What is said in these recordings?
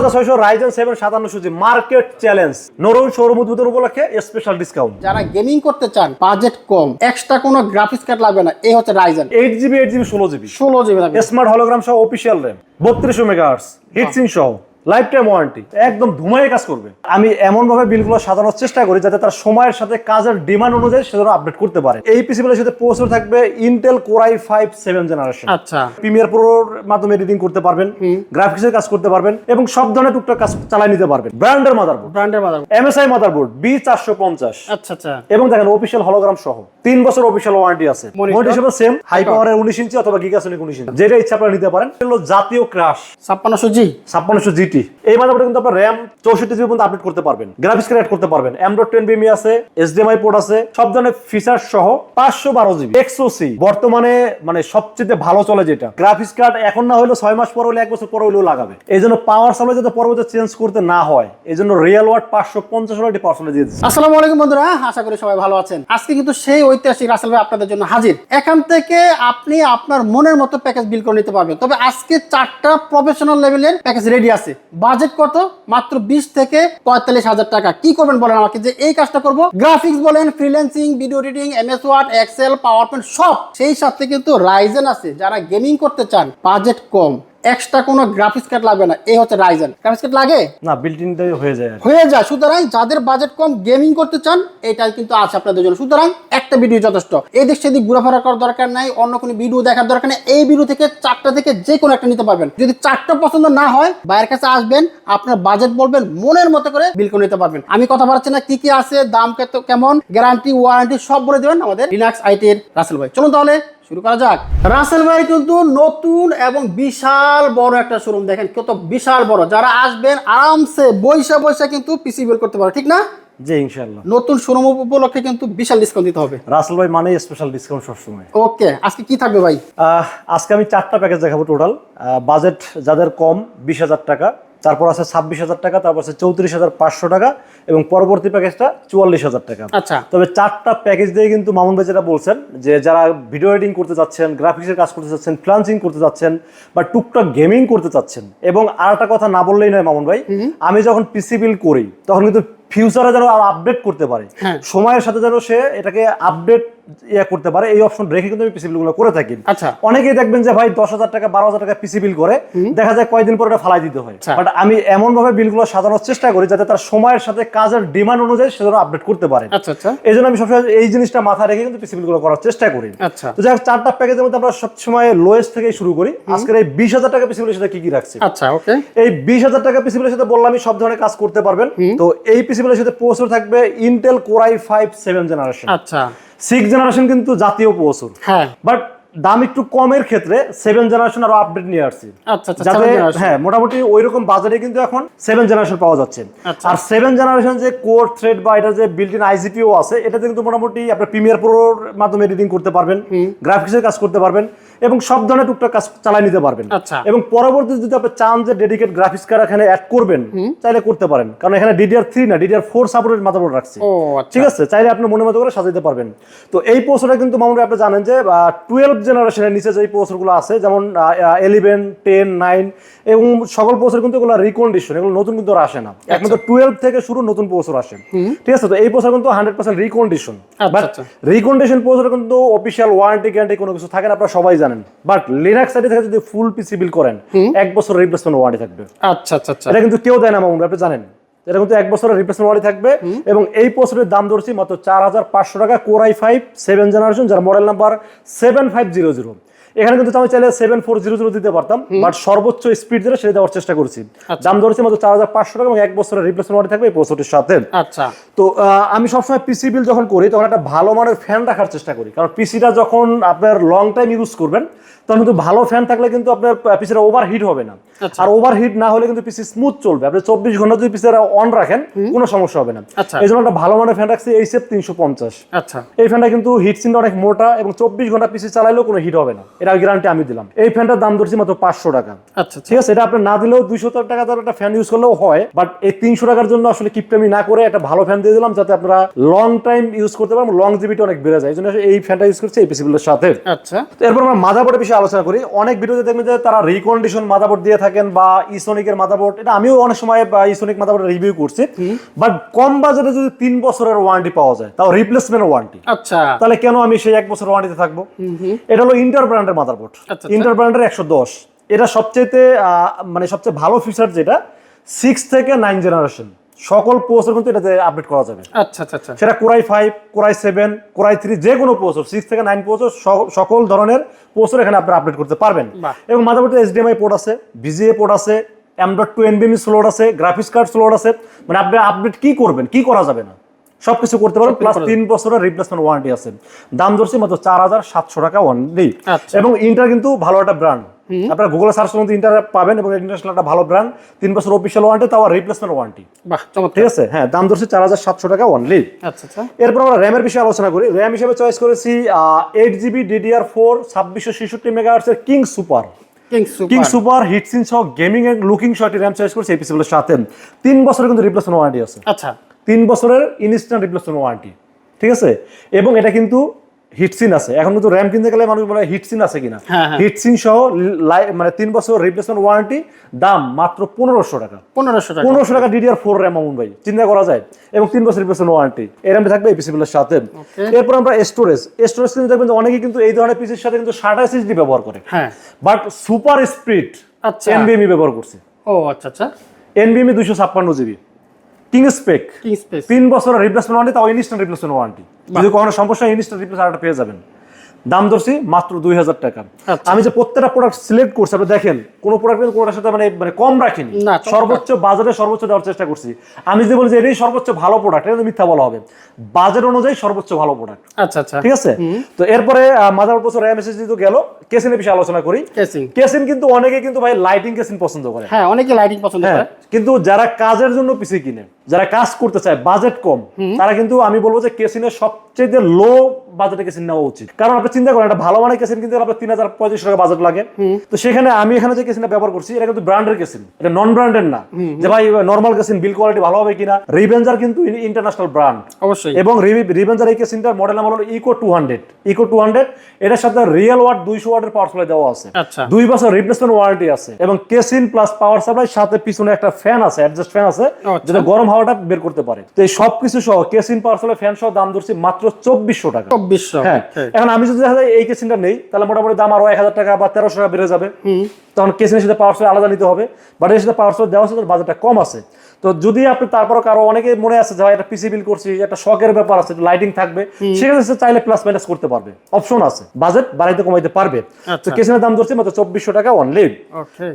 হাজার ছয়শো Ryzen seven সাতান্নশো জি মার্কেট চ্যালেঞ্জ নরম শোরুম উদ্বোধন উপলক্ষে স্পেশাল ডিসকাউন্ট যারা গেমিং করতে চান বাজেট কম এক্সট্রা কোনো গ্রাফিক্স কার্ড লাগবে না এই হচ্ছে Ryzen eight GB eight GB ষোলো জিবি ষোলো জিবি স্মার্ট হলোগ্রাম সহ অফিসিয়াল র্যাম বত্রিশশো মেগাহার্স হিটসিং সহ। লাইফ টাইম ওয়ারেন্টি একদম ধুমায় কাজ করবে। আমি বিলগুলো সাজানোর চেষ্টা করি যাতে তার সময়ের সাথে কাজের ডিমান্ড অনুযায়ী সেগুলো আপডেট করতে পারে। এই সাথে প্রসেসর থাকবে Intel core i five seven generation আচ্ছা। প্রিমিয়ার প্রোর মাধ্যমে এডিটিং করতে পারবেন গ্রাফিক্সের কাজ করতে পারবেন এবং সব ধরনের টুকটাক কাজ চালাই নিতে পারবেন। ব্র্যান্ডের মাদারবোর্ড ব্র্যান্ডের বাজার এমএসআই মাদারবোর্ড বি চারশো পঞ্চাশ আচ্ছা আচ্ছা। এবং দেখেন অফিসিয়াল হলোগ্রাম সহ। তিন বছর অফিসিয়াল ওয়ারেন্টি আছে? মনিটর হিসেবে সেম হাই পাওয়ারের উনিশ ইঞ্চি অথবা গিগাসনিক উনিশ ইঞ্চি। যেটা ইচ্ছা আপনারা নিতে পারেন। জাতীয় ক্রাশ ছাপ্পান্নশো জি ছাপ্পান্নশো জিটি এই মাদারবোর্ডে কিন্তু আপনার র্যাম চৌষট্টি জিবি পর্যন্ত আপডেট করতে পারবেন। গ্রাফিক্স কার্ড করতে পারবেন। অ্যান্ড্রয়েড টেন বিএমই আছে এইচডিএমআই পোর্ট আছে, সব ধরনের ফিচার সহ পাঁচশো বারো জিবি এক্সওসি বর্তমানে মানে সবচেয়ে ভালো চলে যেটা। গ্রাফিক্স কার্ড এখন না হলেও ছয় মাস পর হলে, এক বছর পর হলেও লাগাবে। এই জন্য পাওয়ার সাপ্লাই যাতে পরবর্তী চেঞ্জ করতে না হয়, এই জন্য রিয়েল ওয়াট পাঁচশো পঞ্চাশ ওয়াট পাওয়ার সাপ্লাই দিয়ে দিচ্ছে। আসসালামু আলাইকুম বন্ধুরা, আশা করি সবাই ভালো আছেন। আজকে কিন্তু সেই ঐতিহাসিক রাসেল ভাই আপনাদের জন্য হাজির। এখান থেকে আপনি আপনার মনের মতো প্যাকেজ বিল করে নিতে পারবেন। তবে আজকে চারটা প্রফেশনাল লেভেলের প্যাকেজ রেডি আছে। বাজেট কত? মাত্র বিশ থেকে পঁয়তাল্লিশ হাজার টাকা। কি করবেন বলেন আমাকে যে এই কাজটা করব? গ্রাফিক্স বলেন freelancing video editing MS Word Excel PowerPoint সব। সেই সাথে কিন্তু রাইজেন আছে। যারা গেমিং করতে চান বাজেট কম। এক্সট্রা কোনো গ্রাফিক্স কার্ড লাগবে না। এই হচ্ছে রাইজেন গ্রাফিক্স কার্ড লাগে? না বিল্ট ইন হয়ে যায় হয়ে যায়। সুতরাং যাদের বাজেট কম গেমিং করতে চান এটাই কিন্তু আছে আপনাদের জন্য। সুতরাং একটা ভিডিও যথেষ্ট। এই দিক সেদিক ঘোরাফেরা করার দরকার নাই অন্য কোনো ভিডিও দেখার দরকার নেই। এই ভিডিও থেকে চারটা থেকে যে কোনো একটা নিতে পারবেন। যদি চারটা পছন্দ না হয় বাইরের কাছে আসবেন আপনার বাজেট বলবেন মনের মতো করে বিল করে নিতে পারবেন। আমি কথা বলছি না কি কি আছে দাম কত- কেমন গ্যারান্টি ওয়ারেন্টি সব বলে দেবেন আমাদের রিল্যাক্স আইটির রাসেল ভাই। চলুন তাহলে শুরু করা যাক। রাসেল ভাই কিন্তু নতুন এবং বিশাল বড় একটা শোরুম দেখেন কত বিশাল বড়। যারা আসবেন আরামসে বৈশা বৈশা কিন্তু পিসি বিল করতে পারে ঠিক না? জি ইনশাল্লাহ নতুন শোরুম উপলক্ষে কিন্তু বিশাল ডিসকাউন্ট দিতে হবে। রাসেল ভাই মানে স্পেশাল ডিসকাউন্ট সবসময়। ওকে আজকে কি থাকবে ভাই? আজকে আমি চারটা প্যাকেজ দেখাবো টোটাল বাজেট যাদের কম বিশ হাজার টাকা। তারপর আছে ছাব্বিশ হাজার টাকা তারপর আছে চৌত্রিশ হাজার পাঁচশো টাকা এবং পরবর্তী প্যাকেজটা চুয়াল্লিশ হাজার টাকা। আচ্ছা। তবে চারটা প্যাকেজ দিয়ে কিন্তু মামুন ভাই যেটা বলছেন যে যারা ভিডিও এডিটিং করতে চাচ্ছেন গ্রাফিক্সের কাজ করতে চাচ্ছেন ফ্লান্সিং করতে চাচ্ছেন বা টুকটাক গেমিং করতে চাচ্ছেন এবং আর একটা কথা না বললেই নয় মামুন ভাই আমি যখন পিসি বিল করি তখন কিন্তু ফিউচারে যেন আর আপডেট করতে পারে। হ্যাঁ। সময়ের সাথে যেন সে এটাকে আপডেট ইয়ে করতে পারে এই অপশন রেখে কিন্তু আমি পিসি বিলগুলো করে থাকি। আচ্ছা। অনেকেই দেখবেন যে ভাই দশ হাজার টাকা বারো হাজার টাকা পিসি বিল করে দেখা যায় কয়েকদিন পর এটা ফালাই দিতে হয়। আচ্ছা। বাট আমি এমন ভাবে বিলগুলো সাজানোর চেষ্টা করি যাতে তার সময়ের সাথে কাজের ডিমান্ড অনুযায়ী সেগুলো আপডেট করতে পারে। আচ্ছা আচ্ছা। এই জন্য আমি সবসময় এই জিনিসটা মাথায় রেখে কিন্তু পিসি বিলগুলো করার চেষ্টা করি। আচ্ছা। তো যাই হোক, চারটা প্যাকেজের মধ্যে আমরা সবসময় লোয়েস্ট থেকেই শুরু করি। আজকের এই বিশ হাজার টাকা পিসি বিলের সাথে কি কি রাখছি? আচ্ছা ওকে এই বিশ হাজার টাকা পিসি বিলের সাথে বললাম আমি সব ধরনের কাজ করতে পারবেন। তো এই পিসি বিলের সাথে প্রসেসর থাকবে Intel core i five seven generation আচ্ছা। সিক্স জেনারেশন কিন্তু জাতীয় প্রচুর হ্যাঁ। বাট দাম একটু কমের ক্ষেত্রে সেভেন জেনারেশন আরও আপডেট নিয়ে আসছি। আচ্ছা আচ্ছা যাতে হ্যাঁ মোটামুটি ওই রকম বাজারে কিন্তু এখন সেভেন জেনারেশন পাওয়া যাচ্ছে। আচ্ছা। আর সেভেন জেনারেশন যে কোর থ্রেড বা এটা যে বিল্ট ইন আইজিপিও আছে এটাতে কিন্তু মোটামুটি আপনার প্রিমিয়ার প্রোর মাধ্যমে এডিটিং করতে পারবেন। গ্রাফিক্সের কাজ করতে পারবেন। এবং সব ধরনের টুকটাক কাজ চালাই নিতে পারবেন। আচ্ছা। এবং পরবর্তী যদি আপনি চান যে ডেডিকেট গ্রাফিক্স কার্ড এখানে অ্যাড করবেন চাইলে করতে পারেন। কারণ এখানে ডিডিআর থ্রি না ডিডিআর ফোর সাপোর্টেড মাদারবোর্ড রাখছে। আচ্ছা। ঠিক আছে? চাইলে আপনি মনে মতো করে সাজাতে পারবেন। তো এই পোস্টটা কিন্তু মামুন আপনি জানেন যে টুয়েলভ জেনারেশনের নিচে যে পোস্টগুলো আছে যেমন ইলেভেন টেন নাইন এবং সকল পোস্টার কিন্তু এগুলো রিকন্ডিশন এগুলো নতুন কিন্তু আসে না। একমাত্র টুয়েলভ থেকে শুরু নতুন পোস্টার আসে। ঠিক আছে? তো এই পোস্টার কিন্তু হান্ড্রেড পার্সেন্ট রিকন্ডিশন আচ্ছা, বাট আচ্ছা। রিকন্ডিশন পোস্টার কিন্তু অফিসিয়াল ওয়ারেন্টি গ্যারান্টি কোনো কিছু থাকে না আপনারা সবাই জানেন। বাট লিনাক্স সাইডে থেকে যদি ফুল পিসি বিল করেন এক বছর রিপ্লেসমেন্ট ওয়ারেন্টি থাকবে। আচ্ছা আচ্ছা আচ্ছা। এটা কিন্তু কেউ দেয় না মামুন আপনি জানেন। এটা কিন্তু এক বছরের রিপ্লেসমেন্ট ওয়ারেন্টি থাকবে এবং এই পোস্টের দাম ধরছি মাত্র চার হাজার পাঁচশো টাকা core i five seven generation যার model number seven five zero zero এখানে কিন্তু আমি চাইলে সেভেন ফোর জিরো জিরো দিতে পারতাম বাট সর্বোচ্চ স্পিড যেটা সেটা দেওয়ার চেষ্টা করছি। আচ্ছা। দাম ধরেছি মাত্র চার হাজার পাঁচশো টাকা এবং এক বছরের রিপ্লেসমেন্ট ওয়ারেন্টি থাকবে এই পোস্টটির সাথে। আচ্ছা। তো আহ, আমি সবসময় পিসি বিল যখন করি তখন একটা ভালো মানের ফ্যান রাখার চেষ্টা করি। কারণ পিসিটা যখন আপনার লং টাইম ইউজ করবেন তখন কিন্তু ভালো ফ্যান থাকলে কিন্তু আপনার পিসিটা ওভার হিট হবে না। আচ্ছা। আর ওভার হিট না হলে কিন্তু পিসি স্মুথ চলবে। আপনি চব্বিশ ঘণ্টা যদি পিসিটা অন রাখেন কোনো সমস্যা হবে না। আচ্ছা। এই জন্য একটা ভালো মানের ফ্যান রাখছি এইচএফ তিনশো পঞ্চাশ। আচ্ছা। এই ফ্যানটা কিন্তু হিট সিনটা অনেক মোটা এবং চব্বিশ ঘণ্টা পিসি চালাইলেও কোনো হিট হবে না। এটা গ্যারান্টি আমি দিলাম। এই ফ্যানটার দাম ধরছি মাত্র পাঁচশো টাকা। আচ্ছা আচ্ছা। ঠিক আছে এটা আপনি না দিলেও দুইশো টাকা তার একটা ফ্যান ইউজ করলেও হয় বাট এই তিনশো টাকার জন্য আসলে কিপটামি না করে একটা ভালো ফ্যান দিয়ে দিলাম যাতে আপনারা লং টাইম ইউজ করতে পারেন লং জিবিটি অনেক বেড়ে যায়। এই জন্য এই ফ্যানটা ইউজ করছে এই পিসিগুলোর সাথে। আচ্ছা। এরপর আমরা মাদাবোর্ডের বিষয়ে আলোচনা করি। অনেক ভিডিওতে দেখবেন যে তারা রিকন্ডিশন মাদাবোর্ড দিয়ে থাকেন বা ইসোনিকের মাদাবোর্ড এটা আমিও অনেক সময় ইসোনিক মাদাবোর্ড রিভিউ করছি। বাট কম বাজারে যদি তিন বছরের ওয়ারেন্টি পাওয়া যায় তাও রিপ্লেসমেন্ট ওয়ারেন্টি আচ্ছা। তাহলে কেন আমি সেই এক বছর ওয়ারেন্টিতে থাকব? এটা হলো ইন্টার ব্র্যান্ডের মাদারবোর্ড ইন্টার ব্র্যান্ডের একশো দশ। এটা সবচেয়ে মানে সবচেয়ে ভালো ফিচার যেটা সিক্স থেকে নাইন জেনারেশন সকল পোস্টের কিন্তু এটাতে আপডেট করা যাবে। আচ্ছা আচ্ছা আচ্ছা। সেটা core i five core i seven core i three যে কোনো পোস্টর সিক্স থেকে নাইন পোস্টর সকল ধরনের পোস্টর এখানে আপনারা আপডেট করতে পারবেন। এবং মাঝামাঝি এইচডিএমআই পোর্ট আছে ভিজিএ পোর্ট আছে এম ডট টু এনবিএমি স্লোড আছে গ্রাফিক্স কার্ড স্লোড আছে। মানে আপনি আপডেট কি করবেন কি করা যাবে না? সবকিছু করতে পারবেন প্লাস তিন বছরের রিপ্লেসমেন্ট ওয়ারেন্টি আছে। দাম ধরছি মাত্র চার হাজার সাতশো টাকা ওয়ারেন্টি আচ্ছা। এবং ইন্টার কিন্তু ভালো একটা ব্র্যান্ড আপনারা গুগলে সার্চ করুন ইন্টার পাবেন এবং ইন্টারন্যাশনাল একটা ভালো ব্র্যান্ড তিন বছর অফিসিয়াল ওয়ারেন্টি তাও রিপ্লেসমেন্ট ওয়ারেন্টি বাহ ঠিক আছে? হ্যাঁ দাম ধরছি চার হাজার সাতশো টাকা অনলি আচ্ছা আচ্ছা। এরপর আমরা র্যামের বিষয়ে আলোচনা করি। র্যাম হিসেবে চয়েস করেছি এইট জিবি ডিডিআর ফোর ছাব্বিশশো ছেষট্টি মেগাহার্সের king super king super heatsink সহ gaming and looking shot RAM choice করেছি এই পিসিগুলোর সাথে। তিন বছরের কিন্তু রিপ্লেসমেন্ট ওয়ারেন্টি আছে। আচ্ছা। তিন বছরের ইনস্ট্যান্ট রিপ্লেসমেন্ট ওয়ারেন্টি ঠিক আছে? এবং এটা কিন্তু হিটসিন আছে। এখন কিন্তু র্যাম কিনতে গেলে মানুষ বলে হিটসিন আছে কিনা। হ্যাঁ, হ্যাঁ। হিটসিন সহ মানে তিন বছর রিপ্লেসমেন্ট ওয়ারেন্টি দাম মাত্র পনেরোশো টাকা। পনেরোশো টাকা। পনেরোশো টাকা ডিডিআর ফোর র্যাম অমন ভাই চিন্তা করা যায়। এবং তিন বছর রিপ্লেসমেন্ট ওয়ারেন্টি এই র্যামটি থাকবে এই পিসিগুলোর সাথে। এরপর আমরা স্টোরেজ স্টোরেজ কিন্তু দেখবেন অনেকে কিন্তু এই ধরনের পিসির সাথে কিন্তু ষাট এসএসডি ব্যবহার করে। হ্যাঁ। বাট সুপার স্পিড আচ্ছা। এনবিএমই ব্যবহার করছে। ও আচ্ছা আচ্ছা। এনবিএমই দুইশো ছাপ্পান্ন জিবি কিং স্পেক তিন বছর রিপ্লেসমেন্ট ওয়ারেন্টি তাও ইনস্ট্যান্ট রিপ্লেসমেন্ট ওয়ারেন্টি যদি কখনো সমস্যা ইনস্ট্যান্ট রিপ্লেস আরেকটা পেয়ে যাবেন। দাম ধরছি মাত্র দুই হাজার টাকা। আচ্ছা। আমি যে প্রত্যেকটা প্রোডাক্ট সিলেক্ট করছি আপনি দেখেন কোনো প্রোডাক্ট কিন্তু কোনোটার সাথে মানে মানে কম রাখিনি। সর্বোচ্চ বাজারে সর্বোচ্চ দেওয়ার চেষ্টা করছি। আমি যদি বলি যে এটাই সর্বোচ্চ ভালো প্রোডাক্ট এটা মিথ্যা বলা হবে। বাজার অনুযায়ী সর্বোচ্চ ভালো প্রোডাক্ট আচ্ছা আচ্ছা। ঠিক আছে? তো এরপরে মাদার বছর র্যাম এসএসডি তো গেল। কেসিনের বিষয়ে আলোচনা করি। কেসিং কেসিন কিন্তু অনেকে কিন্তু ভাই লাইটিং কেসিন পছন্দ করে। হ্যাঁ অনেকে লাইটিং পছন্দ হ্যাঁ করে। কিন্তু যারা কাজের জন্য পিসি কিনে যারা কাজ করতে চায় বাজেট কম তারা কিন্তু আমি বলব যে কেসিনের সবচেয়ে লো বাজেটে কেসিন নেওয়া উচিত। কারণ আপনি চিন্তা করেন একটা ভালো মানের কেসিন কিন্তু আপনার তিন হাজার পঁয়ত্রিশ টাকা বাজেট লাগে। তো সেখানে আমি এখানে যে কেসিনটা ব্যবহার করছি এটা কিন্তু ব্র্যান্ডের কেসিন। এটা নন ব্র্যান্ডের না যে ভাই নর্মাল কেসিন বিল কোয়ালিটি ভালো হবে কিনা রিভেঞ্জার কিন্তু ইন্টারন্যাশনাল ব্র্যান্ড অবশ্যই। এবং রিভেঞ্জার এই কেসিনটার মডেল নাম হলো eco two hundred eco two hundred এটার সাথে রিয়েল ওয়াট দুইশো ওয়াটের পাওয়ার সাপ্লাই দেওয়া আছে। আচ্ছা। দুই বছর রিপ্লেসমেন্ট ওয়ারেন্টি আছে। এবং কেসিন প্লাস পাওয়ার সাপ্লাই সাথে পিছনে একটা ফ্যান আছে অ্যাডজাস্ট ফ্যান আছে আচ্ছা। যেটা গরম হাওয়াটা বের করতে পারে। তো এই সবকিছু সহ কেসিন পাওয়ার সাপ্লাই ফ্যান সহ দাম ধরছি মাত্র চব্বিশশো টাকা। চব্বিশশো হ্যাঁ। এখন আমি যদি দেখা যায় এই কেসিনটা নেই তাহলে মোটামুটি দাম আরও এক হাজার টাকা বা তেরোশো টাকা বেড়ে যাবে। তখন কেসিনের সাথে পাওয়ার আলাদা নিতে হবে। বাট এর সাথে পাওয়ার দেওয়া আছে বাজেটটা কম আছে। তো যদি আপনি তারপরও কারও অনেকে মনে আছে যে একটা পিসি বিল করছি একটা শখের ব্যাপার আছে লাইটিং থাকবে। সেখানে চাইলে প্লাস মাইনাস করতে পারবে। অপশন আছে। বাজেট বাড়াইতে কমাইতে পারবে। তো আচ্ছা। কেসিনের দাম ধরছে মাত্র চব্বিশশো টাকা অনলি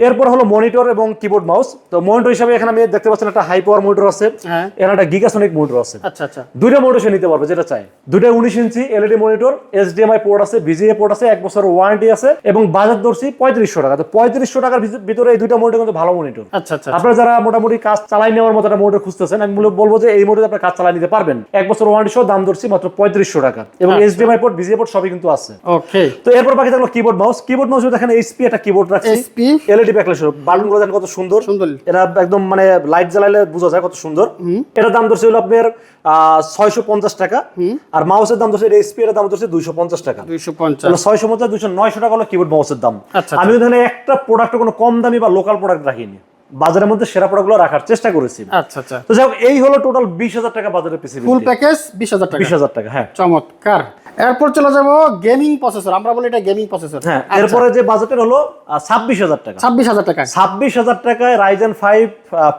এরপর হলো মনিটর এবং কিবোর্ড মাউস তো মনিটর হিসাবে এখানে আমি দেখতে পাচ্ছেন একটা হাই পাওয়ার মনিটর আছে। হ্যাঁ। এখানে একটা গিগাসনিক মনিটর আছে। আচ্ছা আচ্ছা। দুইটা মনিটর সে নিতে পারবে যেটা চাই দুইটা উনিশ inch LED monitor HDMI port আছে ভিজিএ পোর্ট আছে এক বছর ওয়ারেন্টি আছে এবং বাজার ধরছি পঁয়ত্রিশশো টাকা। তো পঁয়ত্রিশশো টাকার ভিতরে এই দুইটা মনিটর কিন্তু ভালো মনিটর আচ্ছা আচ্ছা আপনারা যারা মোটামুটি কাজ চালাই নেওয়ার মতো একটা মোটর খুঁজতেছেন আমি বলব যে এই মোটরে আপনার কাজ চালাই নিতে পারবেন। এক বছর ওয়ারেন্টি সহ দাম ধরছি মাত্র পঁয়ত্রিশশো টাকা। এবং আচ্ছা। এইচডিএমআই পোর্ট ভিজিএ পোর্ট সবই কিন্তু আছে। ওকে তো এরপর বাকি থাকল কিবোর্ড মাউস কিবোর্ড মাউস দেখেন এইচপি একটা কিবোর্ড রাখছি। এসপি এলইডি ব্যাকলেস বালুনগুলো কত সুন্দর। সুন্দর। এটা একদম মানে লাইট জ্বালাইলে বোঝা যায় কত সুন্দর। এটার দাম ধরছে হলো আপনার ছয়শো পঞ্চাশ টাকা। আর মাউসের দাম ধরছে এসপি এর দাম ধরছে দুইশো পঞ্চাশ টাকা। দুইশো পঞ্চাশ। ছয়শো পঞ্চাশ দুইশো নয়শো টাকা হলো কিবোর্ড মাউসের দাম। আচ্ছা, আমি এখানে একটা প্রোডাক্ট কোনো কম দামি বা লোকাল প্রোডাক্ট রাখিনি। বাজারের মধ্যে সেরা প্রোডাক্টগুলো রাখার চেষ্টা করেছি। আচ্ছা আচ্ছা। তো যাই এই হলো টোটাল বিশ হাজার টাকা বাজারে পিসি ফুল প্যাকেজ বিশ হাজার টাকা। বিশ হাজার টাকা হ্যাঁ। চমৎকার। এরপর চলে যাব গেমিং প্রসেসর আমরা বলি এটা গেমিং প্রসেসর হ্যাঁ এরপরে যে বাজেটের হলো ছাব্বিশ হাজার টাকা। ছাব্বিশ হাজার টাকা। ছাব্বিশ হাজার টাকায় রাইজেন ফাইভ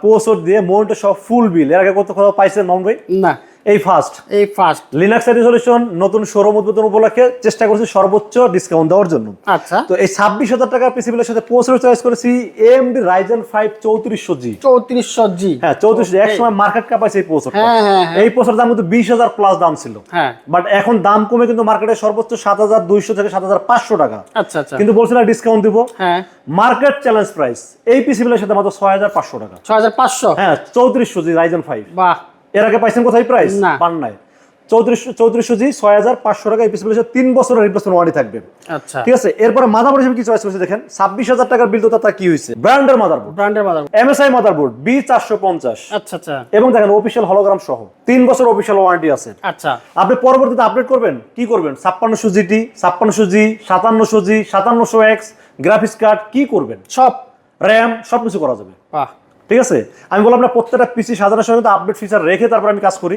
পোসোর দিয়ে মনিটর সব ফুল বিল এর আগে কত কোথাও পাইছেন মামুন ভাই? না এই ফার্স্ট এই ফার্স্ট লিনাক্স রেজলিউশন নতুন শোরুম উদ্বোধন উপলক্ষে চেষ্টা করছি সর্বোচ্চ ডিসকাউন্ট দেওয়ার জন্য। আচ্ছা। তো এই ছাব্বিশ হাজার টাকার পিসিবিলের সাথে প্রসেসর চয়েস করেছি এএমডি রাইজেন ফাইভ চৌত্রিশশো জি চৌত্রিশশো জি হ্যাঁ চৌত্রিশ এক সময় মার্কেট কাপাইছে এই প্রসেসরটা হ্যাঁ হ্যাঁ হ্যাঁ। এই প্রসেসর দাম কিন্তু বিশ হাজার প্লাস দাম ছিল। হ্যাঁ। বাট এখন দাম কমে কিন্তু মার্কেটে সর্বোচ্চ সাত হাজার দুইশো থেকে সাত হাজার পাঁচশো টাকা। আচ্ছা আচ্ছা। কিন্তু বলছিলাম ডিসকাউন্ট দিব। হ্যাঁ। মার্কেট চ্যালেঞ্জ প্রাইস এই পিসিবিলের সাথে মাত্র ছয় হাজার পাঁচশো টাকা। ছয় হাজার পাঁচশো? হ্যাঁ চৌত্রিশশো জি রাইজেন ফাইভ বাহ। এর আগে পাইছেন কোথায় প্রাইস। পান নাই চৌত্রিশশো চৌত্রিশশো জি ছয় হাজার পাঁচশো টাকা এই পিসগুলো তিন বছরের রিপ্লেসমেন্ট থাকবে। আচ্ছা। ঠিক আছে? এরপরে মাদারবোর্ড হিসেবে কি চয়েস করেছে দেখেন? ছাব্বিশ হাজার টাকার বিল তো তার কি হয়েছে? ব্র্যান্ডের মাদারবোর্ড ব্র্যান্ডের মাদার এমএসআই মাদারবোর্ড বি চারশো পঞ্চাশ। আচ্ছা আচ্ছা। এবং দেখেন অফিসিয়াল হলোগ্রাম সহ তিন বছর অফিসিয়াল ওয়ারেন্টি আছে। আচ্ছা। আপনি পরবর্তীতে আপডেট করবেন কি করবেন? ছাপ্পান্নশো জিটি ছাপ্পান্নশো জি সাতান্নশো জি সাতান্নশো এক্স গ্রাফিক্স কার্ড কি করবেন? সব। র্যাম সব কিছু করা যাবে। বাহ। ঠিক আছে? আমি বললাম না প্রত্যেকটা পিসি সাজানোর সময় আপডেট ফিচার রেখে তারপর আমি কাজ করি।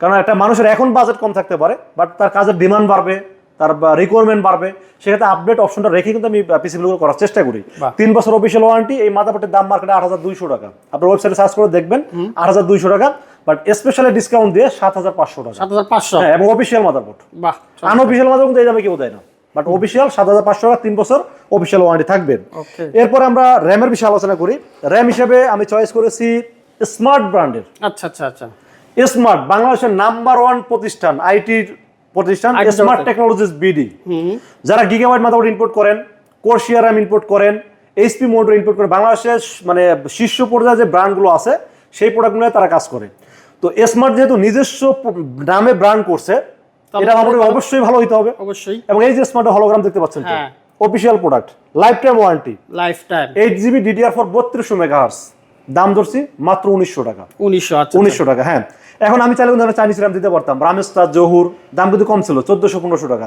কারণ একটা মানুষের এখন বাজেট কম থাকতে পারে বাট তার কাজের ডিমান্ড বাড়বে তার রিকোয়ারমেন্ট বাড়বে। সেক্ষেত্রে আপডেট অপশনটা রেখে কিন্তু আমি পিসিগুলো করার চেষ্টা করি। তিন বছর অফিসিয়াল ওয়ারেন্টি এই মাথাপটের দাম মার্কেটে আট হাজার দুইশো টাকা। আপনার ওয়েবসাইটে সার্চ করে দেখবেন আট হাজার দুইশো টাকা বাট স্পেশালি ডিসকাউন্ট দিয়ে সাত হাজার পাঁচশো টাকা। সাত হাজার পাঁচশো। হ্যাঁ এবং অফিসিয়াল মাদারবোর্ড আনঅফিসিয়াল মাদার কিন্তু এই দামে কেউ দেয় না। বাট অফিসিয়াল সাত হাজার পাঁচশো টাকা তিন বছর অফিসিয়াল ওয়ারেন্টি থাকবে। এরপর আমরা র্যামের বিষয়ে আলোচনা করি। র্যাম হিসেবে আমি চয়েস করেছি স্মার্ট ব্র্যান্ডের আচ্ছা আচ্ছা আচ্ছা। স্মার্ট বাংলাদেশের নাম্বার ওয়ান প্রতিষ্ঠান আইটির প্রতিষ্ঠান স্মার্ট। টেকনোলজিস বিডি যারা গিগাবাইট মাদাবোর্ড ইম্পোর্ট করেন কোর্সিয়া র্যাম ইম্পোর্ট করেন এইচপি মোটর ইম্পোর্ট করেন বাংলাদেশের মানে শীর্ষ পর্যায়ে যে ব্র্যান্ডগুলো আছে সেই প্রোডাক্টগুলো তারা কাজ করে। তো স্মার্ট যেহেতু নিজস্ব নামে ব্র্যান্ড করছে এটা আমার অবশ্যই ভালো হতে হবে। অবশ্যই। এবং এই যে স্মার্ট হলোগ্রাম দেখতে পাচ্ছেন হ্যাঁ। Official product life time warranty life time eight GB DDR four বত্রিশশো মেগাহার্স দাম ধরছি মাত্র উনিশশো টাকা। উনিশশো আচ্ছা। উনিশশো টাকা হ্যাঁ। এখন আমি চাইলে কিন্তু চাইনিজ র্যাম দিতে পারতাম। রামেস্তার জহুর দাম কিন্তু কম ছিল চোদ্দশো পনেরোশো টাকা।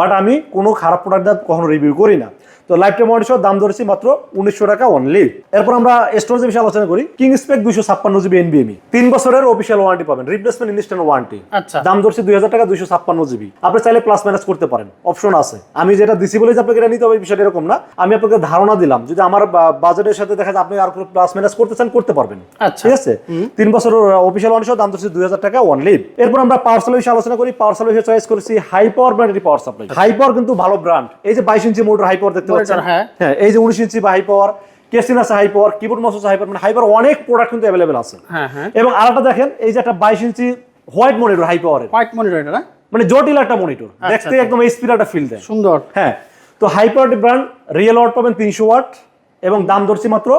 বাট আমি কোনো খারাপ প্রোডাক্ট কখনো রিভিউ করি না। তো লাইফ টাইম ওয়ারেন্টি দাম ধরেছি মাত্র উনিশশো টাকা অনলি এরপর আমরা স্টোরেজ বিষয়ে আলোচনা করি। কিং স্পেক দুইশো ছাপ্পান্ন জিবি এনবিএমই তিন বছরের অফিসিয়াল ওয়ারেন্টি পাবেন। রিপ্লেসমেন্ট ইনস্ট্যান্ট ওয়ারেন্টি আচ্ছা। দাম ধরছি দুই হাজার টাকা দুইশো ছাপ্পান্ন জিবি আপনি চাইলে প্লাস মাইনাস করতে পারেন। অপশন আছে। আমি যেটা দিছি বলে যে আপনাকে এটা নিতে হবে বিষয়টা এরকম না। আমি আপনাকে ধারণা দিলাম যদি আমার বাজেটের সাথে দেখা যায় আপনি আর প্লাস মাইনাস করতে চান করতে পারবেন। আচ্ছা। ঠিক আছে? তিন বছরের অফিসিয়াল ওয়ান দাম ধরছি দুই হাজার টাকা ওয়ান লিভ এরপর আমরা পাওয়ার সাপ্লাই বিষয়ে আলোচনা করি পাওয়ার সাপ্লাই চয়েস করেছি হাই পাওয়ার ব্র্যান্ডের পাওয়ার সাপ্লাই হাই পাওয়ার কিন্তু ভালো ব্র্যান্ড এই যে বাইশ ইঞ্চি মোটর হাই পাওয়ার দেখতে পাচ্ছেন। হ্যাঁ। হ্যাঁ এই যে উনিশ ইঞ্চি বা হাই পাওয়ার কেসিন আছে কিবোর্ড মাউস আছে হাই পাওয়ার মানে হাই পাওয়ার অনেক প্রোডাক্ট কিন্তু অ্যাভেলেবেল আছে। হ্যাঁ হ্যাঁ। এবং আরেকটা দেখেন এই যে একটা বাইশ ইঞ্চি হোয়াইট মনিটর হাই পাওয়ারের হোয়াইট মনিটর এটা না? মানে জটিল একটা মনিটর দেখতে আচ্ছা। একদম এইচপির একটা ফিল দেয়। সুন্দর। হ্যাঁ তো high power brand real watt পাবেন তিনশো ওয়াট এবং দাম ধরছি মাত্র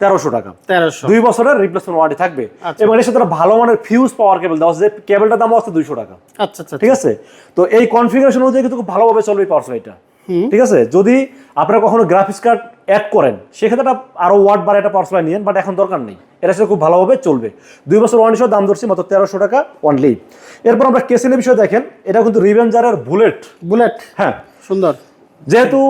তেরোশো টাকা। তেরোশো। দুই বছরের রিপ্লেসমেন্ট ওয়ারেন্টি থাকবে। আচ্ছা। এবং এর সাথে ভালো মানের ফিউজ পাওয়ার কেবল দেওয়া যে কেবলটার দাম আছে দুইশো টাকা। আচ্ছা আচ্ছা ঠিক আছে? তো এই কনফিগারেশন অনুযায়ী কিন্তু খুব ভালোভাবে চলবে এই পাওয়ার ঠিক আছে? যদি আপনারা কখনো গ্রাফিক্স কার্ড অ্যাড করেন সেক্ষেত্রে একটা আরও ওয়াট বাড়ে একটা পাওয়ার সাপ্লাই নিয়েন বাট এখন দরকার নেই। এটা সাথে খুব ভালোভাবে চলবে। দুই বছর ওয়ারেন্টি দাম ধরছি মাত্র তেরোশো টাকা অনলি এরপর আমরা কেসিনের বিষয়ে দেখেন। এটা কিন্তু রিভেঞ্জারের বুলেট বুলেট হ্যাঁ। সুন্দর। যেহেতু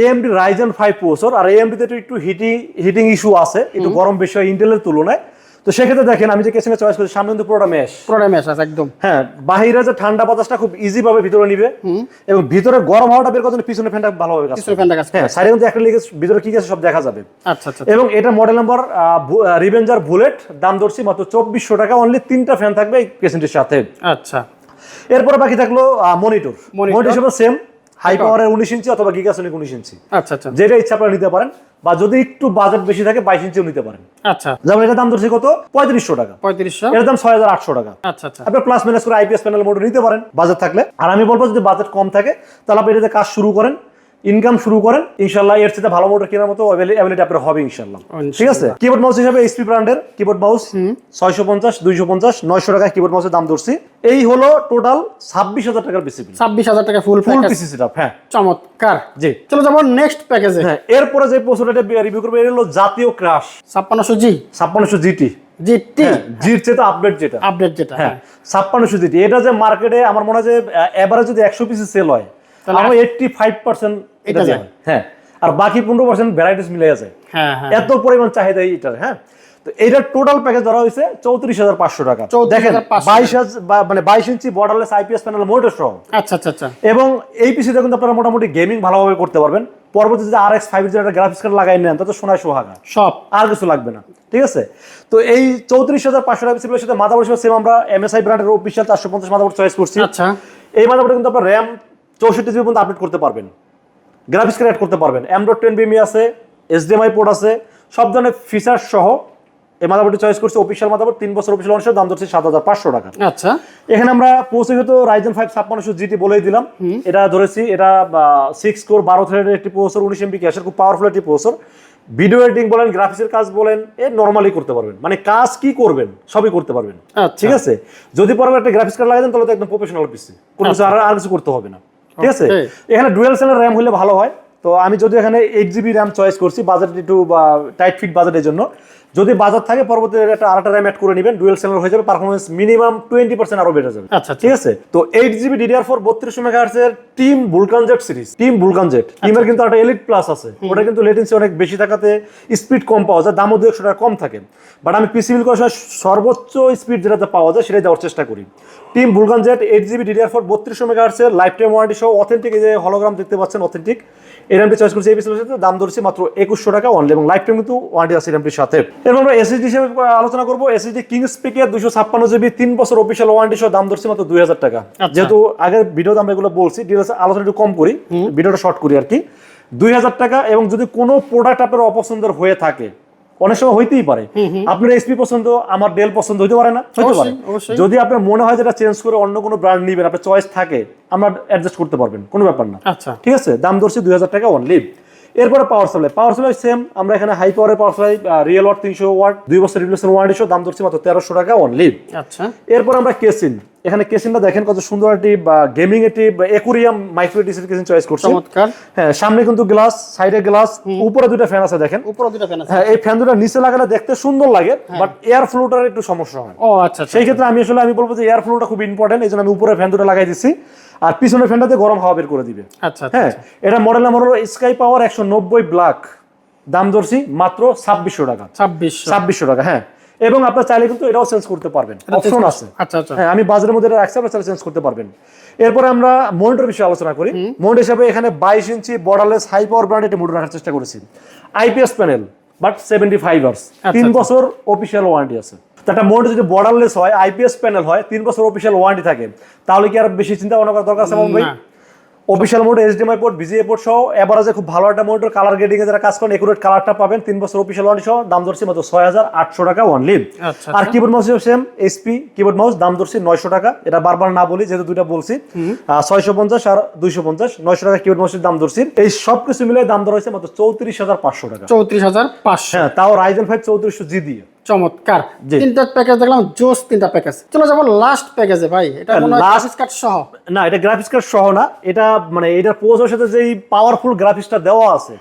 এএমডি রাইজেন ফাইভ প্রসেসর আর এএমডিতে একটু হিটিং হিটিং ইস্যু আছে একটু গরম বেশি হয় ইন্টেলের তুলনায়। তো সেক্ষেত্রে দেখেন আমি যে কেসিনে চয়েস করেছি সামনে কিন্তু পুরোটা মেশ প্রোডাম আছে একদম। হ্যাঁ বাহিরে যে ঠান্ডা বাতাসটা খুব ইজি ভাবে ভিতরে নিবে এবং ভিতরে গরম হাওয়াটা বের করার জন্য পিছনে ফ্যানটা ভালোভাবে কাজ করবে। ফ্যানটা কাজ। হ্যাঁ সাইডে কিন্তু একটা লিখে ভিতরে কি আছে সব দেখা যাবে। আচ্ছা আচ্ছা এবং এটা মডেল নাম্বার রিভেঞ্জার বুলেট দাম ধরছি মাত্র চব্বিশশো টাকা অনলি তিনটা ফ্যান থাকবে এই কেসিনটির সাথে। আচ্ছা। এরপরে বাকি থাকল মনিটর। মনিটর হিসেবে সেম হাই পাওয়ারের উনিশ ইঞ্চি অথবা গিগাসনিক উনিশ ইঞ্চি। আচ্ছা আচ্ছা। যেটা ইচ্ছা আপনারা নিতে পারেন বা যদি একটু বাজেট বেশি থাকে বাইশ ইঞ্চিও নিতে পারেন। আচ্ছা। যেমন এটার দাম ধরছি কত? পঁয়ত্রিশশো টাকা। পঁয়ত্রিশশো। এটার দাম ছয় হাজার আটশো টাকা। আচ্ছা আচ্ছা। আপনি প্লাস মাইনাস করে আইপিএস প্যানেল মোটর নিতে পারেন বাজেট থাকলে। আর আমি বলব যদি বাজেট কম থাকে তাহলে আপনি এটাতে কাজ শুরু করেন। ইনকাম শুরু করেন ইনশাল্লাহ এর সাথে ভালো মোটর কেনার মতো অ্যাবিলিটি আপনার হবে ইনশাল্লাহ। ঠিক আছে? কিবোর্ড মাউস হিসাবে এইচপি ব্র্যান্ডের কিবোর্ড মাউস ছয়শো পঞ্চাশ দুইশো পঞ্চাশ নয়শো টাকা কিবোর্ড মাউসের দাম ধরছি। এই হলো টোটাল ছাব্বিশ হাজার টাকার পিসিবি ছাব্বিশ হাজার টাকা ফুল ফুল পিসি সেটআপ হ্যাঁ। চমৎকার। জি। চলো যাব নেক্সট প্যাকেজে হ্যাঁ এরপরে যে রিভিউ করব এটা হলো জাতীয় ক্রাশ ছাপ্পান্নশো জি ছাপ্পান্নশো জিটি জির চেয়ে আপডেট যেটা। আপডেট যেটা হ্যাঁ ছাপ্পান্নশো জিটি এটা যে মার্কেটে আমার মনে হয় যে এবারে যদি একশো পিসি সেল হয় আমার এইটটি ফাইভ পার্সেন্ট এটা যায়। হ্যাঁ। আর বাকি পনেরো পার্সেন্ট ভ্যারাইটিস মিলে যায়। হ্যাঁ হ্যাঁ এত পরিমাণ চাহিদা এইটার হ্যাঁ? তো এইটার টোটাল প্যাকেজ ধরা হয়েছে চৌত্রিশ হাজার পাঁচশো টাকা। দেখেন বাইশ হাজার মানে বাইশ inch borderless IPS panel motor সহ। আচ্ছা আচ্ছা আচ্ছা। এবং এই পিসিতে কিন্তু আপনারা মোটামুটি গেমিং ভালোভাবে করতে পারবেন। পরবর্তীতে যদি R X five graphics card লাগাই নেন তাতে সোনায় সোহাগা। সব। আর কিছু লাগবে না। ঠিক আছে? তো এই চৌত্রিশ হাজার পাঁচশো টাকা পিসিগুলোর সাথে মাদাবোর্ড হিসেবে সেম আমরা এমএসআই ব্র্যান্ডের অফিসিয়াল চারশো পঞ্চাশ মাদাবোর্ড চয়েস করছি। আচ্ছা। এই মাদাবোর্ডে কিন্তু আপনার র্যাম চৌষট্টি জিবি পর্যন্ত আপডেট করতে পারবেন। গ্রাফিক্স কার্ড করতে পারবেন। এমডট টেন বিএমই আছে এইচডিএমআই পোর্ট আছে সব ধরনের ফিচার সহ এই মাদাবোর্ডটি চয়েস করছি। অফিসিয়াল মাদাবোর্ড তিন বছর অফিসিয়াল অনুসারে দাম ধরছে সাত হাজার পাঁচশো টাকা। আচ্ছা। এখানে আমরা প্রসেসিত রাইজেন ফাইভ ছাপ্পান্নশো জিটি বলেই দিলাম। এটা ধরেছি এটা সিক্স কোর বারো থ্রেডের একটি প্রসেসর উনিশ এমবি ক্যাশের খুব পাওয়ারফুল একটি প্রসেসর ভিডিও এডিটিং বলেন গ্রাফিক্সের কাজ বলেন এ নর্মালি করতে পারবেন। মানে কাজ কি করবেন সবই করতে পারবেন। আচ্ছা। ঠিক আছে? যদি পরে একটা গ্রাফিক্স কার্ড লাগাই দেন তাহলে তো একদম প্রফেশনাল পিসি কোনো কিছু আর আর কিছু করতে হবে না। ঠিক আছে? এখানে ডুয়েল সেলের র্যাম হলে ভালো হয়। তো আমি যদি এখানে এইট জিবি র্যাম চয়েস করছি বাজেট একটু টাইট ফিট বাজেটের জন্য যদি বাজার থাকে পরবর্তী একটা আরেকটা র্যাম অ্যাড করে নেবেন ডুয়েল সেলের হয়ে যাবে পারফরমেন্স মিনিমাম টোয়েন্টি পার্সেন্ট আরও বেড়ে যাবে। আচ্ছা ঠিক আছে? তো এইট জিবি ডিডিআর ফোর বত্রিশ মেগাহার্সের Team Vulcan Z series Team Vulcan Z টিমের কিন্তু একটা এলিট প্লাস আছে। ওটা কিন্তু লেটেন্সি অনেক বেশি থাকাতে স্পিড কম পাওয়া যায় দামও দু একশো টাকা কম থাকে। বাট আমি পিসি বিল করার সময় সর্বোচ্চ স্পিড যেটাতে পাওয়া যায় সেটাই দেওয়ার চেষ্টা করি। Team Vulcan Z eight GB DDR four বত্রিশ মেগাহার্সের লাইফ টাইম ওয়ারেন্টি সহ অথেন্টিক এই যে হলোগ্রাম দেখতে পাচ্ছেন অথেন্টিক এই র্যামটি চয়েস করছি এই পিসির সাথে দাম ধরছি মাত্র একুশশো টাকা অনলি এবং লাইফ টাইম কিন্তু ওয়ারেন্টি আছে র্যামটির সাথে। এরপর আমরা এসএসডি হিসেবে আলোচনা করব। এসএসডি কিং স্পিকের দুশো ছাপ্পান্ন জিবি তিন বছর অফিসিয়াল ওয়ারেন্টি সহ দাম ধরছি মাত্র দুই হাজার টাকা। আচ্ছা। যেহেতু আগের ভিডিওতে আমরা এগুলো বলছি ডিটেলস আলোচনা একটু কম করি ভিডিওটা শর্ট করি আর কি। দুই হাজার টাকা এবং যদি কোনো প্রোডাক্ট আপনার অপছন্দের হয়ে থাকে অনেক সময় হইতেই পারে। আপনার এসপি পছন্দ আমার ডেল পছন্দ হইতে পারে না হইতে পারে। যদি আপনার মনে হয় যেটা চেঞ্জ করে অন্য কোনো ব্র্যান্ড নিবেন আপনার চয়েস থাকে আমরা অ্যাডজাস্ট করতে পারবেন কোনো ব্যাপার না। আচ্ছা। ঠিক আছে? দাম ধরছি দুই হাজার টাকা অনলি এরপরে power supply power supply same আমরা এখানে হাই পাওয়ারের পাওয়ার সাপ্লাই রিয়েল ওয়াট তিনশো ওয়াট দুই বছর রিপ্লেসমেন্ট ওয়ারেন্টি দাম ধরছি মাত্র তেরোশো টাকা অনলি আচ্ছা। এরপর আমরা কেসিন এখানে কেসিনটা দেখেন কত সুন্দর একটি গেমিং একটি একুরিয়াম মাইক্রো ডিসের কেসিন চয়েস করছি। চমৎকার। হ্যাঁ সামনে কিন্তু গ্লাস সাইডে গ্লাস উপরে দুটো ফ্যান আছে দেখেন। উপরে দুটো ফ্যান আছে। হ্যাঁ এই ফ্যান দুটো নিচে লাগালে দেখতে সুন্দর লাগে বাট এয়ার ফ্লোটার একটু সমস্যা হয়। ও আচ্ছা আচ্ছা। সেই ক্ষেত্রে আমি আসলে আমি বলব যে এয়ার ফ্লোটা খুব ইম্পর্টেন্ট এই জন্য আমি উপরে ফ্যান দুটো লাগাই দিচ্ছি আর পিছনের ফ্যানটাতে গরম হাওয়া বের করে দিবে। আচ্ছা আচ্ছা হ্যাঁ এটা মডেল নাম্বার হলো স্কাই পাওয়ার একশো নব্বই ব্ল্যাক দাম ধরছি মাত্র ছাব্বিশশো টাকা। ছাব্বিশ ছাব্বিশশো টাকা হ্যাঁ। এবং আপনার চাইলে কিন্তু এটাও চেঞ্জ করতে পারবেন। অপশন আছে। আচ্ছা আচ্ছা। হ্যাঁ আমি বাজারের মধ্যে এটা রাখছি আপনার চাইলে চেঞ্জ করতে পারবেন। এরপরে আমরা মনিটর বিষয়ে আলোচনা করি। মনিটর হিসাবে এখানে বাইশ inch borderless high power brand একটি মনিটর রাখার চেষ্টা করেছি। IPS panel but seventy five hours তিন আচ্ছা। বছর অফিসিয়াল ওয়ারেন্টি আছে। একটা মনিটর যদি বর্ডারলেস হয় আইপিএস প্যানেল হয় তিন বছর অফিসিয়াল ওয়ারেন্টি থাকে তাহলে কি আর বেশি চিন্তা ভাবনা করার দরকার আছে ভাই। Official mode HDMI port VGA port সহ এভারেজে খুব ভালো একটা মোটর কালার গ্রেডিং এ যারা কাজ করেন একুরেট কালারটা পাবেন তিন বছর অফিসিয়াল ওয়ারেন্টি সহ দাম ধরছি মাত্র ছয় হাজার আটশো টাকা অনলি আচ্ছা, আর keyboard mouse same SP keyboard mouse দাম ধরছি নয়শো টাকা। এটা বারবার না বলি যেহেতু দুইটা বলছি। ছয়শো পঞ্চাশ আর দুইশো পঞ্চাশ নয়শো টাকা কিবোর্ড মাউসের দাম ধরছি। এই সব কিছু মিলে দাম ধরা হয়েছে মাত্র চৌত্রিশ হাজার পাঁচশো টাকা। চৌত্রিশ হাজার পাঁচশো। হ্যাঁ তাও রাইজেন ফাইভ চৌত্রিশশো জি দিয়ে। চমৎকার। তিনটা প্যাকেজ দেখলাম জোস তিনটা প্যাকেজ চলো যাব লাস্ট প্যাকেজে ভাই এটা গ্রাফিক্স কার্ড সহ। না এটা গ্রাফিক্স কার্ড সহ না এটা মানে এটার পোজের সাথে যেই পাওয়ারফুল গ্রাফিক্সটা দেওয়া আছে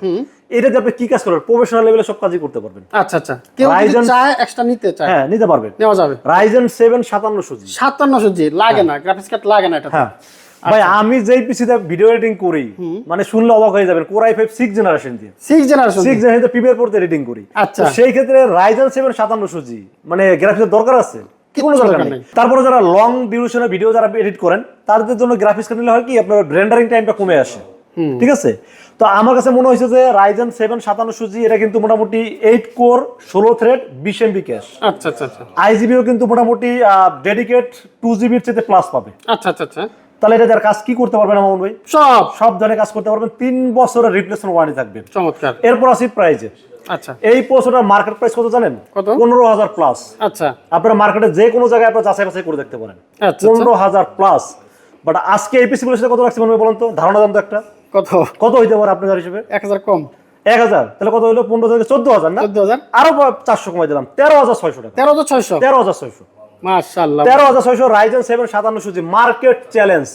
এটা দিয়ে আপনি কি কাজ করবেন? প্রফেশনাল লেভেলে সব কাজই করতে পারবেন। আচ্ছা আচ্ছা। কেউ যদি চায় এক্সট্রা নিতে চায়। হ্যাঁ নিতে পারবেন। নেওয়া যাবে। রাইজেন সেভেন সাতান্নশো জি। সাতান্নশো জি লাগে না গ্রাফিক্স কার্ড লাগে না এটা হ্যাঁ। ভাই আমি যেই পিসিতে ভিডিও এডিটিং করি মানে শুনলে অবাক হয়ে যাবেন core i five six generation দিয়ে। Six generation six generation Premiere পড়তে এডিটিং করি। আচ্ছা। সেই ক্ষেত্রে রাইজেন সেভেন সাতান্নশো জি মানে গ্রাফিক্সের দরকার আছে কোনো দরকার নেই। তারপরে যারা লং ডিউরেশনের ভিডিও যারা এডিট করেন তাদের জন্য গ্রাফিক্স কার্ড নিলে হয় কি আপনার রেন্ডারিং টাইমটা কমে আসে। ঠিক আছে? তো আমার কাছে মনে হয়েছে যে রাইজেন সেভেন সাতান্নশো জি এটা কিন্তু মোটামুটি এইট কোর ষোলো থ্রেড বিশ এমবি ক্যাশ আচ্ছা আচ্ছা আচ্ছা। আইজিবিও কিন্তু মোটামুটি ডেডিকেট টু জিবির চেয়ে প্লাস পাবে। আচ্ছা আচ্ছা আচ্ছা। তাহলে এটা কাজ কি করতে পারবেন মামুন ভাই? সব। সব ধরনের কাজ করতে পারবেন। তিন বছরের রিপ্লেসমেন্ট ওয়ারেন্টি থাকবে। চমৎকার। এরপর আসি প্রাইজে আচ্ছা। এই পোস্টটার মার্কেট প্রাইস কত জানেন? কত? পনেরো হাজার প্লাস আচ্ছা। আপনারা মার্কেটে যে কোনো জায়গায় আপনারা যাচাই বাছাই করে দেখতে পারেন। আচ্ছা পনেরো হাজার প্লাস বাট আজকে এই পিসি সাথে কত রাখছে মনে বলেন তো? ধারণা দাম তো একটা। কত? কত হইতে পারে আপনার হিসেবে? এক হাজার কম। এক হাজার। তাহলে কত হইল? পনেরো থেকে চোদ্দ হাজার না? চোদ্দ হাজার। আরও চারশো কমাই দিলাম। তেরো হাজার ছয়শো টাকা। তেরো তো ছয়শো। তেরো হাজার ছয়শো। হাজার ছয়শো রাইজেন সেভেন সাতান্ন সুজি মার্কেট চ্যালেঞ্জ।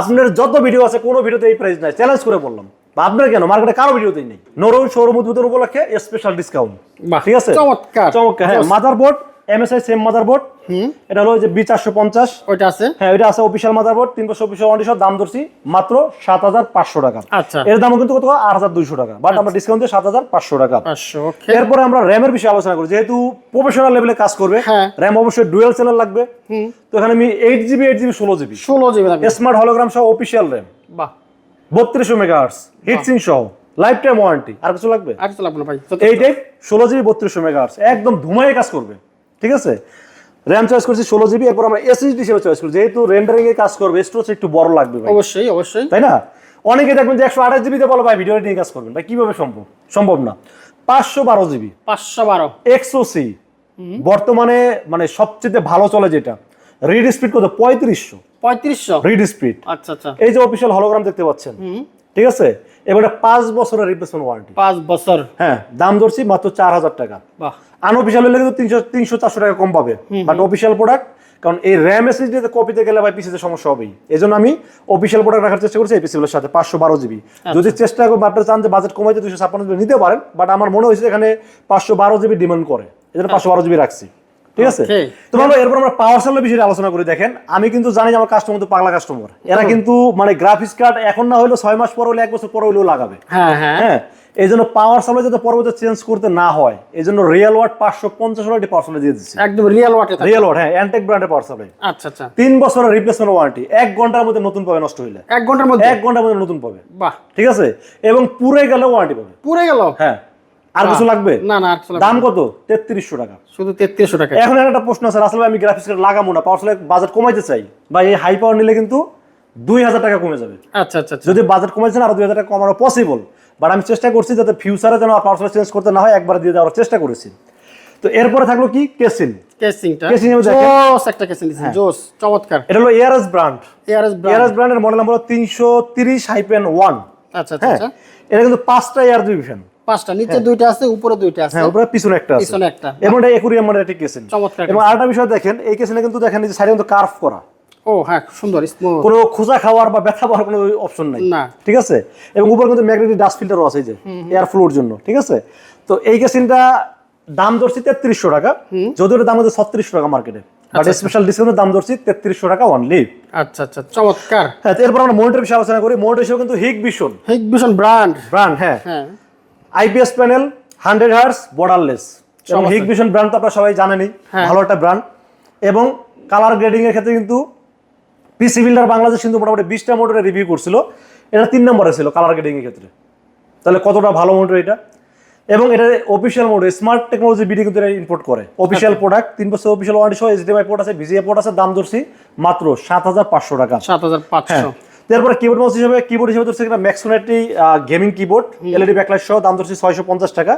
আপনার যত ভিডিও আছে কোনো ভিডিওতে এই প্রাইস নাই। চ্যালেঞ্জ করে বললাম। আপনার কেন? মার্কেটে কারও ভিডিওতেই নেই। নরম শোরুম উদ্বোধন উপলক্ষে স্পেশাল ডিসকাউন্ট বাহ, ঠিক আছে? চমৎকার। চমৎকার হ্যাঁ মাদারবোর্ড এমএসআই সেম মাদারবোর্ড এটা হলো যে বি চারশো পঞ্চাশ। ওইটা আছে? হ্যাঁ এটা আছে অফিসিয়াল মাদারবোর্ড তিন বছর অফিসিয়াল ওয়ারেন্টি দাম ধরছি মাত্র সাত হাজার পাঁচশো টাকা। আচ্ছা। এর দাম কিন্তু কত? আট হাজার দুইশো টাকা। বাট আমরা ডিসকাউন্ট দিয়ে সাত হাজার পাঁচশো টাকা। এরপরে আমরা র্যামের বিষয়ে আলোচনা করি। যেহেতু প্রফেশনাল লেভেলে কাজ করবে। র্যাম অবশ্যই ডুয়েল চ্যানেল লাগবে। তো এখানে আমি এইট জিবি এইট জিবি ষোলো জিবি ষোলো জিবি স্মার্ট হলোগ্রাম সহ অফিসিয়াল র্যাম বাহ। বত্রিশশো মেগাহার্স হিটসিং সহ। লাইফ টাইম ওয়ারেন্টি আর কিছু লাগবে? আর কিছু লাগবে না ভাই। ষোলো জিবি বত্রিশশো মেগাহার্স একদম ধুমায় কাজ করবে। ঠিক আছে? র্যাম চয়েস করছি ষোলো জিবি এরপর আমরা এসএসডি হিসেবে চয়েস করছি। যেহেতু রেন্ডারিং এ কাজ করবে স্টোরেজ একটু বড় লাগবে অবশ্যই অবশ্যই। তাই না? অনেকে দেখবেন যে একশো আঠাশ জিবিতে বলো ভাই ভিডিও এডিটিং কাজ করবেন। ভাই কীভাবে সম্ভব? সম্ভব না। পাঁচশো বারো জিবি পাঁচশো বারো। এক্সো সি বর্তমানে মানে সবচেয়ে ভালো চলে যেটা। রিড স্পিড কত? পঁয়ত্রিশশো। পঁয়ত্রিশশো? রিড স্পিড আচ্ছা আচ্ছা। এই যে অফিসিয়াল হলোগ্রাম দেখতে পাচ্ছেন। ঠিক আছে? এবং পাঁচ বছরের রিপ্লেসমেন্ট ওয়ারেন্টি পাঁচ বছর। হ্যাঁ দাম ধরছি মাত্র চার হাজার টাকা। আনঅফিসিয়াল হলে কিন্তু তিনশো তিনশো চারশো টাকা কম পাবে। বাট অফিসিয়াল প্রোডাক্ট কারণ এই র্যাম এসএসডিতে কপিতে গেলে ভাই পিসিতে সমস্যা হবেই। এই জন্য আমি অফিসিয়াল প্রোডাক্ট রাখার চেষ্টা করছি এই পিসিগুলোর সাথে পাঁচশো বারো জিবি যদি চেষ্টা করব আপনারা চান যে বাজেট কমাইতে দুশো ছাপ্পান্ন জিবি নিতে পারেন বাট আমার মনে হয়েছে এখানে পাঁচশো বারো জিবি ডিমান্ড করে। এই জন্য পাঁচশো বারো জিবি রাখছি। ঠিক আছে? তো ভালো এরপর আমরা পাওয়ার সেলের বিষয়ে আলোচনা করে দেখেন। আমি কিন্তু জানি যে আমার কাস্টমার তো পাগলা কাস্টমার এরা কিন্তু মানে গ্রাফিক্স কার্ড এখন না হলেও ছয় মাস পর হলে এক বছর পর হলেও লাগাবে। হ্যাঁ হ্যাঁ। হ্যাঁ? এই জন্য পাওয়ার সাপ্লাই যাতে পরবর্তী চেঞ্জ করতে না হয় এই জন্য রিয়েল ওয়াট পাঁচশো পঞ্চাশ ওয়াট পাওয়ার সাপ্লাই দিয়ে দিচ্ছি। একদম রিয়েল ওয়াটে রিয়েল ওয়াট হ্যাঁ অ্যান্টেক ব্র্যান্ডের পাওয়ার সাপ্লাই আচ্ছা আচ্ছা। তিন বছরের রিপ্লেসমেন্ট ওয়ারেন্টি এক ঘণ্টার মধ্যে নতুন পাবে নষ্ট হইলে। এক ঘণ্টার মধ্যে? এক ঘণ্টার মধ্যে নতুন পাবে। বাহ। ঠিক আছে? এবং পুরে গেলে ওয়ারেন্টি পাবে। পুরে গেল? হ্যাঁ। আর কিছু লাগবে? না না আর কিছু দাম কত? তেত্রিশশো টাকা। শুধু তেত্রিশশো টাকা। এখন একটা প্রশ্ন আছে আসলে আমি গ্রাফিক্স কার্ড লাগাবো না পাওয়ার বাজেট কমাইতে চাই। বা এই হাই পাওয়ার নিলে কিন্তু দুই হাজার টাকা কমে যাবে। আচ্ছা আচ্ছা আচ্ছা। যদি বাজেট আরও দুই হাজার টাকা কমানো পসিবল বাট আমি চেষ্টা করছি যাতে ফিউচারে যেন পাওয়ার চেঞ্জ করতে না হয় একবার দিয়ে দেওয়ার চেষ্টা করেছি। তো এরপরে থাকল কি? কেসিন কেসিংটা Casing জোস একটা কেসিং জোস চমৎকার। এটা হলো এআরএস ব্র্যান্ড এআরএস এআরএস ব্র্যান্ডের মডেল নাম্বার তিনশো তিরিশ হাইপেন ওয়ান আচ্ছা এটা কিন্তু পাঁচটা এয়ার ডিভিশন পাঁচটা নিচে দুইটা আছে উপরে দুইটা আছে। হ্যাঁ উপরে পিছনে একটা আছে। পিছনে একটা। এবং এটা একুরিয়াম মডেল একটি কেসিন। চমৎকার এবং আরেকটা বিষয় দেখেন এই কেসিনে কিন্তু দেখেন যে সাইডে কিন্তু কার্ভ করা। ও হ্যাঁ সুন্দর স্মুথ কোনো খোঁজা খাওয়ার বা ব্যথা পাওয়ার কোনো অপশন নাই। না। ঠিক আছে? এবং উপরে কিন্তু ম্যাগনেটিক ডাস্ট ফিল্টারও আছে যে এয়ার ফ্লোর জন্য। ঠিক আছে? তো এই কেসিনটা দাম ধরছি তেত্রিশশো টাকা। যদিও দাম হচ্ছে ছত্রিশশো টাকা মার্কেটে বাট স্পেশাল ডিসকাউন্টের দাম ধরছি তেত্রিশশো টাকা অনলি আচ্ছা আচ্ছা চমৎকার। হ্যাঁ এরপর আমরা মনিটর বিষয়ে আলোচনা করি। মনিটর হিসেবে কিন্তু Hikvision Hikvision brand brand হ্যাঁ। হ্যাঁ। IPS panel hundred hertz borderless এবং হিগ ভিশন ব্র্যান্ড তো আপনারা সবাই জানেনই হ্যাঁ। ভালো একটা ব্র্যান্ড এবং কালার গ্রেডিং এর ক্ষেত্রে কিন্তু পিসি বিল্ডার বাংলাদেশ কিন্তু মোটামুটি বিশটা মোটরে রিভিউ করছিল। এটা তিন নম্বরে ছিল কালার গ্রেডিং এর ক্ষেত্রে। তাহলে কতটা ভালো মোটর এটা? এবং এটা official mode smart technology BD কিন্তু এটা ইম্পোর্ট করে। অফিসিয়াল প্রোডাক্ট তিন বছর অফিসিয়াল ওয়ারেন্টি সহ এইচডিএমআই পোর্ট আছে ভিজিএ পোর্ট আছে দাম ধরছি মাত্র সাত হাজার পাঁচশো টাকা। সাত হাজার হ্যাঁ। পাঁচশো তারপরে কিবোর্ড মাউস হিসেবে কিবোর্ড হিসেবে ধরছে একটা ম্যাক্সোনেটি গেমিং কিবোর্ড এলইডি ব্যাকলাইট সহ দাম ধরছে ছয়শো পঞ্চাশ টাকা।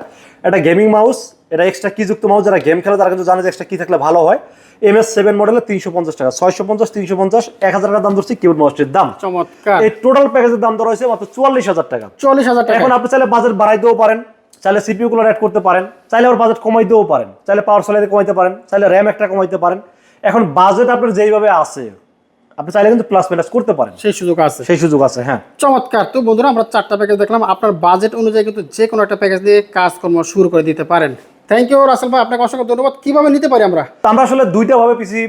এটা গেমিং মাউস এটা এক্সট্রা কি যুক্ত মাউস যারা গেম খেলে তারা কিন্তু জানে যে এক্সট্রা কি থাকলে ভালো হয়। এম এস সেভেন মডেলের তিনশো পঞ্চাশ টাকা ছয়শো পঞ্চাশ তিনশো পঞ্চাশ এক হাজার টাকা দাম ধরছি কিবোর্ড মাউসটির দাম। চমৎকার। এই টোটাল প্যাকেজের দাম ধরা হয়েছে মাত্র চুয়াল্লিশ হাজার টাকা। চল্লিশ হাজার টাকা। এখন আপনি চাইলে বাজেট বাড়াইতেও পারেন চাইলে সিপিইউ গুলো অ্যাড করতে পারেন চাইলে আবার বাজেট কমাইতেও পারেন চাইলে পাওয়ার স্যালারি কমাইতে পারেন চাইলে র্যাম একটা কমাইতে পারেন। এখন বাজেট আপনার যেইভাবে আছে আপনি চাইলে কিন্তু প্লাস মাইনাস করতে পারেন। সেই সুযোগ আছে। সেই সুযোগ আছে হ্যাঁ। চমৎকার। তো বন্ধুরা আমরা চারটা প্যাকেজ দেখলাম। আপনার বাজেট অনুযায়ী কিন্তু যে কোনো একটা প্যাকেজ দিয়ে কাজকর্ম শুরু করে দিতে পারেন। থ্যাংক ইউ রাসেল ভাই। আপনাকে অসংখ্য ধন্যবাদ। কীভাবে নিতে পারি আমরা? আমরা আসলে দুইটা ভাবে পিসি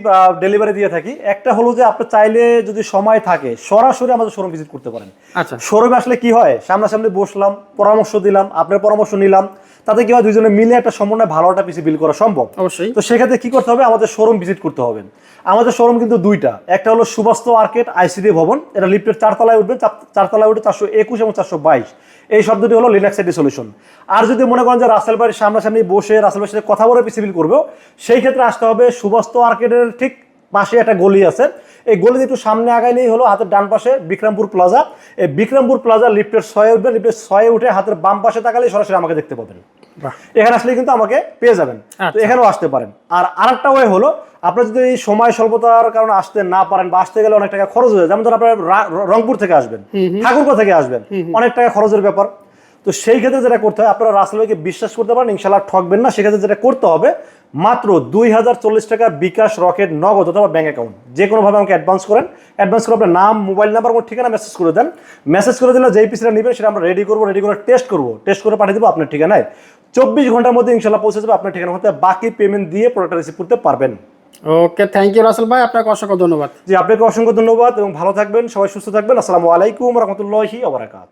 ডেলিভারি দিয়ে থাকি। একটা হলো যে আপনি চাইলে যদি সময় থাকে সরাসরি আমাদের শোরুম ভিজিট করতে পারেন। আচ্ছা। শোরুমে আসলে কি হয়? সামনাসামনি বসলাম পরামর্শ দিলাম আপনার পরামর্শ নিলাম। তাতে কি হয় দুজনে মিলে একটা সমন্বয় ভালো একটা পিসি বিল করা সম্ভব। অবশ্যই। তো সেক্ষেত্রে কি করতে হবে আমাদের শোরুম ভিজিট করতে হবে। আমাদের শোরুম কিন্তু দুইটা। একটা হলো সুবাস্ত আর্কেট আইসিডি ভবন এটা লিফটের চারতলায় উঠবে চার- চারতলায় উঠে চারশো একুশ এবং চারশো বাইশ। এই শব্দটি হলো লিনাক্স এডি সলিউশন আর যদি মনে করেন যে রাসেল বাড়ির সামনাসামনি বসে রাসেল বাড়ির সাথে কথা বলে পিসি বিল করব সেই ক্ষেত্রে আসতে হবে সুবাস্ত আর্কেটের ঠিক পাশে একটা গলি আছে। এই গলিতে একটু সামনে আগাইলেই হলো হাতের ডান পাশে বিক্রমপুর প্লাজা। এই বিক্রমপুর প্লাজা লিফটের ছয়ে উঠবে লিফটের ছয়ে উঠে হাতের বাম পাশে তাকালেই সরাসরি আমাকে দেখতে পাবেন। এখানে আসলে কিন্তু আমাকে পেয়ে যাবেন। তো আচ্ছা। এখানেও আসতে পারেন। আর আরেকটা ওয়ে হলো আপনার যদি এই সময় স্বল্পতার কারণে আসতে না পারেন বা আসতে গেলে অনেক টাকা খরচ হয়ে যায় যেমন ধর আপনার রংপুর থেকে আসবেন ঠাকুরগা থেকে আসবেন অনেক টাকা খরচের ব্যাপার। তো সেই ক্ষেত্রে যেটা করতে হয় আপনারা রাসেল ভাইকে বিশ্বাস করতে পারেন ইনশাল্লাহ ঠকবেন না সেক্ষেত্রে যেটা করতে হবে মাত্র দুই হাজার চল্লিশ টাকা বিকাশ রকেট নগদ অথবা ব্যাংক অ্যাকাউন্ট যে কোনোভাবে আমাকে অ্যাডভান্স করেন অ্যাডভান্স করে আপনার নাম মোবাইল নাম্বার এবং ঠিকানা মেসেজ করে দেন মেসেজ করে দিলে যেই পিসিটা নেবেন সেটা আমরা রেডি করব রেডি করে টেস্ট করব টেস্ট করে পাঠিয়ে দেবো আপনার ঠিকানায়। চব্বিশ ঘণ্টার মধ্যে ইনশাল্লাহ পৌঁছে যাবে আপনার ঠিকানা হতে বাকি পেমেন্ট দিয়ে প্রোডাক্টটা রিসিভ করতে পারবেন। ওকে থ্যাংক ইউ রাসেল ভাই আপনাকে অসংখ্য ধন্যবাদ। জি আপনাকে অসংখ্য ধন্যবাদ এবং ভালো থাকবেন সবাই সুস্থ থাকবেন আসসালামু আলাইকুম রহমতুল্লাহি আবরাকাত